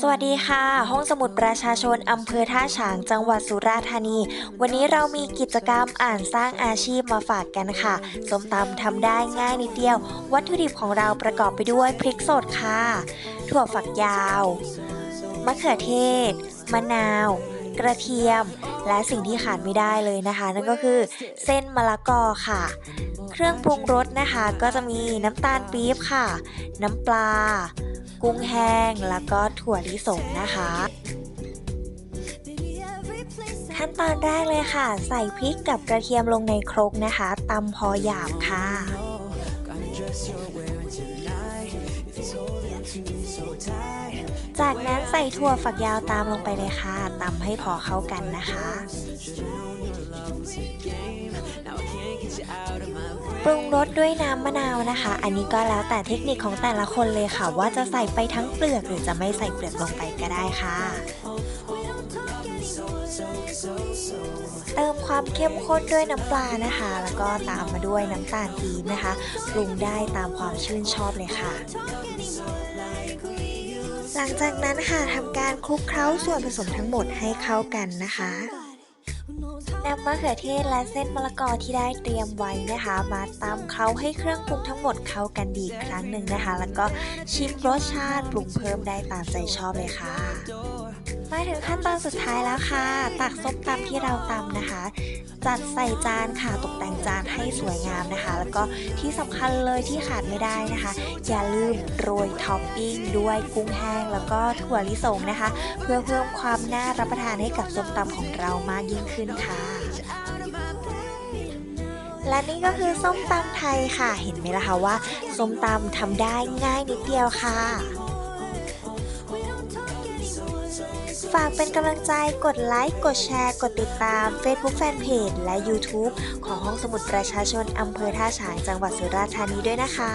สวัสดีค่ะ ห้องสมุดประชาชนอำเภอท่าฉางจังหวัดสุราษฎร์ธานี วันนี้เรามีกิจกรรมอ่านสร้างอาชีพมาฝากกันค่ะส้มตำทำได้ง่ายนิดเดียว วัตถุดิบของเราประกอบไปด้วยพริกสดค่ะ ถั่วฝักยาว มะเขือเทศ มะนาว กระเทียม และสิ่งที่ขาดไม่ได้เลยนะคะ นั่นก็คือเส้นมะละกอค่ะ เครื่องปรุงรสนะคะ ก็จะมีน้ำตาลปี๊บค่ะ น้ำปลา กุ้งแห้งแล้วก็ถั่วลิสงนะคะ ขั้นตอนแรกเลยค่ะ ใส่พริกกับกระเทียมลงในครกนะคะตำพอหยาบค่ะจากนั้นใส่ถั่วฝักยาวตามลงไปเลยค่ะตำให้พอเข้ากันนะคะ ปรุงรสด้วยน้ำมะนาวนะคะ อันนี้ก็แล้วแต่เทคนิคของแต่ละคนเลยค่ะ ว่าจะใส่ไปทั้งเปลือกหรือจะไม่ใส่เปลือกลงไปก็ได้ค่ะ เติมความเข้มข้นด้วยน้ำปลานะคะ แล้วก็ตามมาด้วยน้ำตาลปี๊บนะคะ ปรุงได้ตามความชื่นชอบเลยค่ะหลังจากนั้นค่ะทำการคลุกเคล้าส่วนผสมทั้งหมดให้เข้ากันนะคะ นำมะเขือเทศและเส้นมะละกอที่ได้เตรียมไว้นะคะ มาตำเคล้าให้เครื่องปรุงทั้งหมดเข้ากันดีครั้งหนึ่งนะคะ แล้วก็ชิมรสชาติปรุงเพิ่มได้ตามใจชอบเลยค่ะมาถึงขั้นตอนสุดท้ายแล้วค่ะ ตักส้มตำที่เราตำนะคะ จัดใส่จานค่ะตกแต่งจานให้สวยงามนะคะ แล้วก็ที่สำคัญเลยที่ขาดไม่ได้นะคะ อย่าลืมโรยท็อปปิ้งด้วยกุ้งแห้งแล้วก็ถั่วลิสงนะคะ เพื่อเพิ่มความน่ารับประทานให้กับส้มตำของเรามากยิ่งขึ้นค่ะ และนี่ก็คือส้มตำไทยค่ะ เห็นไหมล่ะคะว่าส้มตำทำได้ง่ายนิดเดียวค่ะ ฝากเป็นกำลังใจกดไลค์ กดแชร์ กดติดตาม Facebook Fanpage และ YouTube ของห้องสมุดประชาชนอำเภอท่าฉางจังหวัดสุราษฎร์ธานีด้วยนะคะ